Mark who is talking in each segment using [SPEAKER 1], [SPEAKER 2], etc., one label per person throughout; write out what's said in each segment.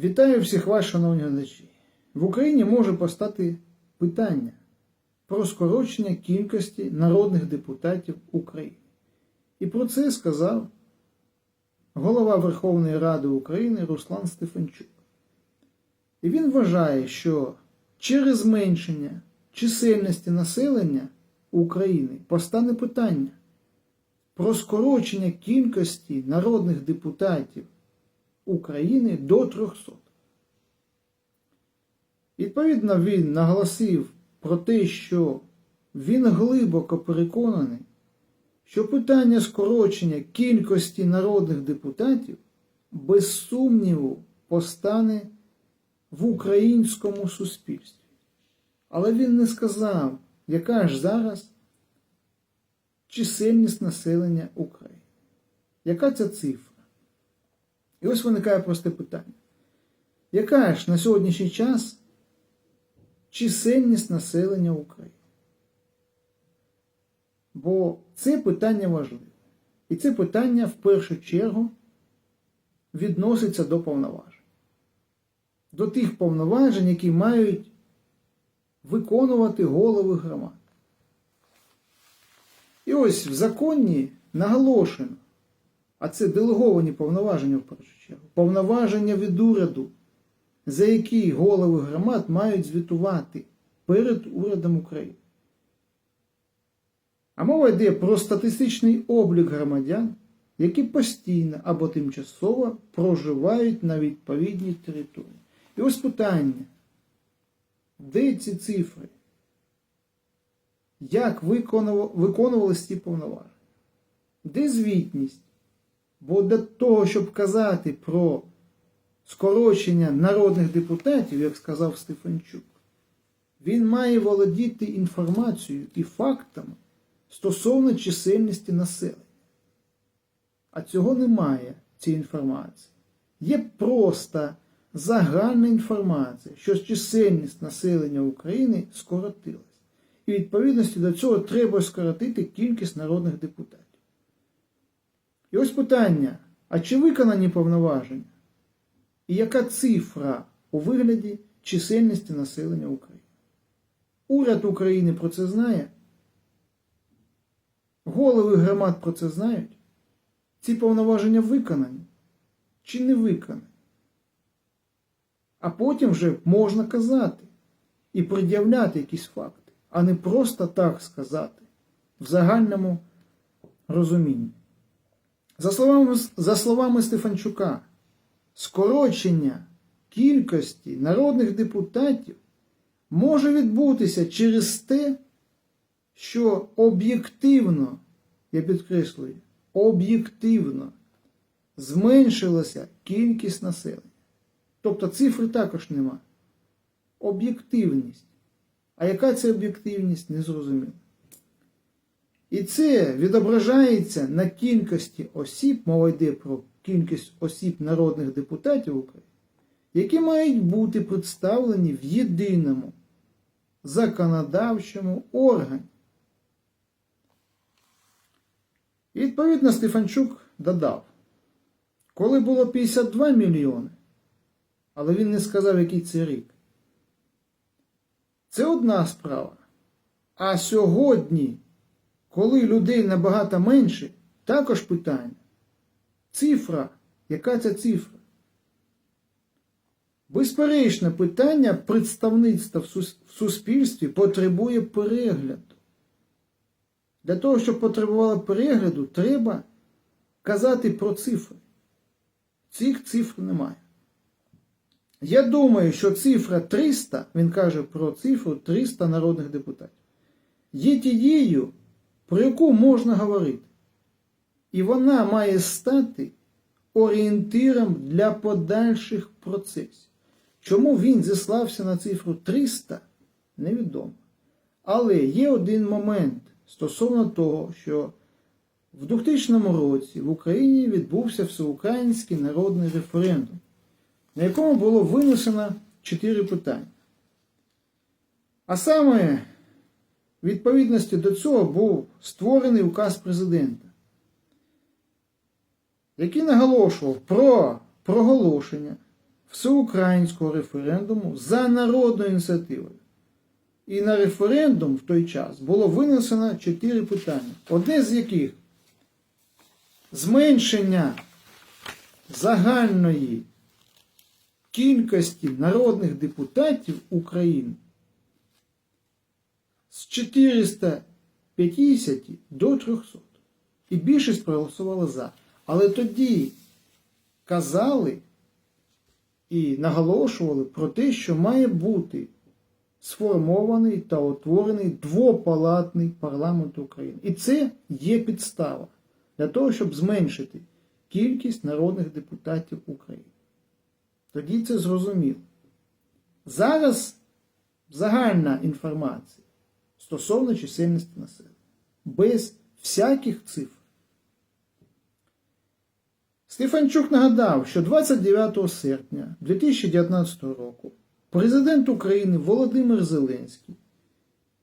[SPEAKER 1] Вітаю всіх вас, шановні глядачі. В Україні може постати питання про скорочення кількості народних депутатів України. І про це сказав голова Верховної Ради України Руслан Стефанчук. І він вважає, що через зменшення чисельності населення України постане питання про скорочення кількості народних депутатів України до 300. Відповідно, він наголосив про те, що він глибоко переконаний, що питання скорочення кількості народних депутатів без сумніву постане в українському суспільстві. Але він не сказав, яка ж зараз чисельність населення України. Яка ця цифра? І ось виникає просте питання. Яка ж на сьогоднішній час чисельність населення України? Бо це питання важливе. І це питання в першу чергу відноситься до повноважень. До тих повноважень, які мають виконувати голови громад. І ось в законі наголошено, а це делеговані повноваження в першу чергу, повноваження від уряду, за які голови громад мають звітувати перед урядом України. А мова йде про статистичний облік громадян, які постійно або тимчасово проживають на відповідній території. І ось питання, де ці цифри? Як виконувалися ці повноваження? Де звітність? Бо для того, щоб казати про скорочення народних депутатів, як сказав Стефанчук, він має володіти інформацією і фактами стосовно чисельності населення. А цього немає, цієї інформації. Є просто загальна інформація, що чисельність населення України скоротилась. І відповідності до цього треба скоротити кількість народних депутатів. І ось питання: а чи виконані повноваження? І яка цифра у вигляді чисельності населення України? Уряд України про це знає? Голови громад про це знають? Ці повноваження виконані чи не виконані? А потім вже можна казати і пред'являти якісь факти, а не просто так сказати в загальному розумінні. За словами, за словами Стефанчука, скорочення кількості народних депутатів може відбутися через те, що об'єктивно, я підкреслюю, об'єктивно зменшилася кількість населення. Тобто цифри також нема. Об'єктивність. А яка це об'єктивність, не зрозуміло. І це відображається на кількості осіб, мова йде про кількість осіб народних депутатів України, які мають бути представлені в єдиному законодавчому органі. І відповідно Стефанчук додав, коли було 52 мільйони, але він не сказав, який це рік. Це одна справа. А сьогодні, коли людей набагато менше, також питання. Цифра, яка ця цифра? Безперечне питання представництва в суспільстві потребує перегляду. Для того, щоб потребувало перегляду, треба казати про цифри. Цих цифр немає. Я думаю, що цифра 300, він каже про цифру 300 народних депутатів, є тією, про яку можна говорити. І вона має стати орієнтиром для подальших процесів. Чому він зіслався на цифру 300, невідомо. Але є один момент стосовно того, що в 2000 році в Україні відбувся всеукраїнський народний референдум, на якому було винесено чотири питання. А саме, відповідності до цього був створений указ президента, який наголошував про проголошення всеукраїнського референдуму за народною ініціативою. І на референдум в той час було винесено чотири питання, одне з яких зменшення загальної кількості народних депутатів України з 450 до 300. І більшість проголосувала за. Але тоді казали і наголошували про те, що має бути сформований та утворений двопалатний парламент України. І це є підстава для того, щоб зменшити кількість народних депутатів України. Тоді це зрозуміло. Зараз загальна інформація стосовно чисельності населення, без всяких цифр. Стефанчук нагадав, що 29 серпня 2019 року президент України Володимир Зеленський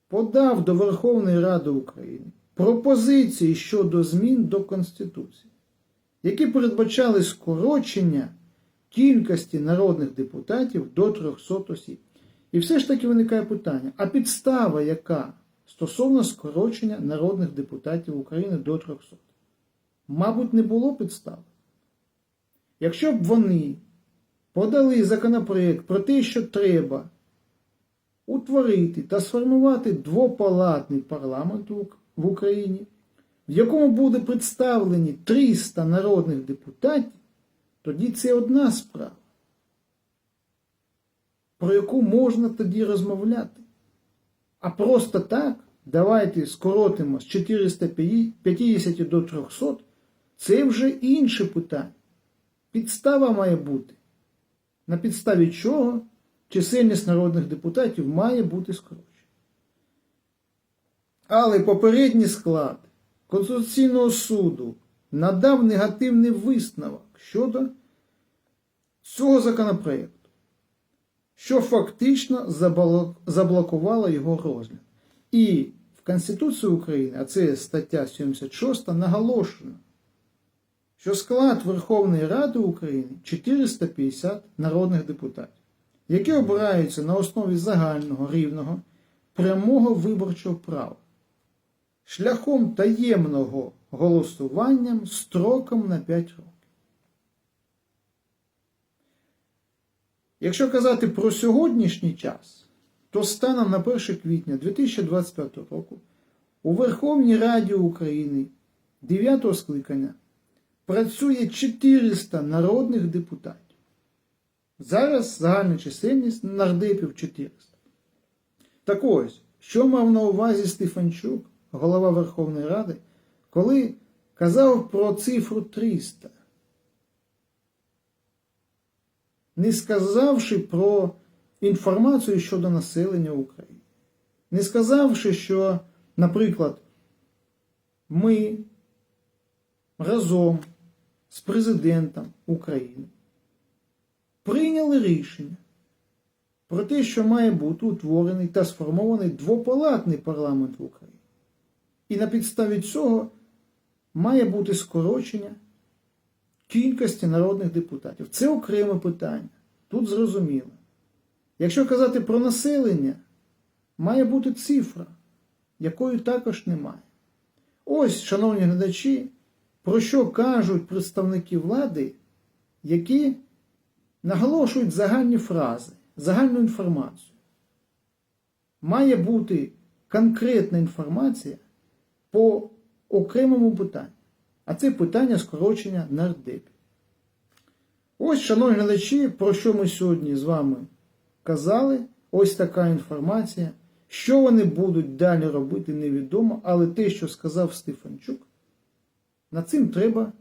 [SPEAKER 1] подав до Верховної Ради України пропозиції щодо змін до Конституції, які передбачали скорочення кількості народних депутатів до 300 осіб. І все ж таки виникає питання: а підстава яка стосовно скорочення народних депутатів України до 300? Мабуть, не було підстав. Якщо б вони подали законопроект про те, що треба утворити та сформувати двопалатний парламент в Україні, в якому буде представлені 300 народних депутатів, тоді це одна справа, про яку можна тоді розмовляти. А просто так, давайте скоротимо з 450 до 300, це вже інше питання. Підстава має бути, на підставі чого чисельність народних депутатів має бути скорочена. Але попередній склад Конституційного суду надав негативний висновок щодо цього законопроекту, що фактично заблокувало його розгляд. І в Конституції України, а це стаття 76, наголошено, що склад Верховної Ради України 450 народних депутатів, які обираються на основі загального рівного прямого виборчого права шляхом таємного голосування строком на 5 років. Якщо казати про сьогоднішній час, то станом на 1 квітня 2025 року у Верховній Раді України 9 скликання працює 400 народних депутатів. Зараз загальна чисельність нардепів 400. Так ось, що мав на увазі Стефанчук, голова Верховної Ради, коли казав про цифру 300, не сказавши про інформацію щодо населення України. Не сказавши, що, наприклад, ми разом з президентом України прийняли рішення про те, що має бути утворений та сформований двопалатний парламент в Україні. І на підставі цього має бути скорочення кількості народних депутатів. Це окреме питання. Тут зрозуміло. Якщо казати про населення, має бути цифра, якої також немає. Ось, шановні глядачі, про що кажуть представники влади, які наголошують загальні фрази, загальну інформацію. Має бути конкретна інформація по окремому питанню. А це питання скорочення нардепів. Ось, шановні глядачі, про що ми сьогодні з вами казали. Ось така інформація. Що вони будуть далі робити, невідомо, але те, що сказав Стефанчук, над цим треба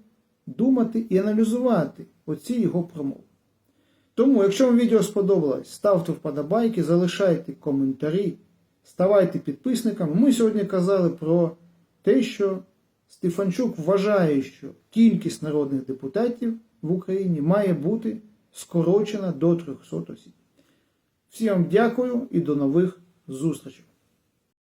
[SPEAKER 1] думати і аналізувати оці його промови. Тому, якщо вам відео сподобалось, ставте вподобайки, залишайте коментарі, ставайте підписниками. Ми сьогодні казали про те, що Стефанчук вважає, що кількість народних депутатів в Україні має бути скорочена до 300 осіб. Всім вам дякую і до нових зустрічей.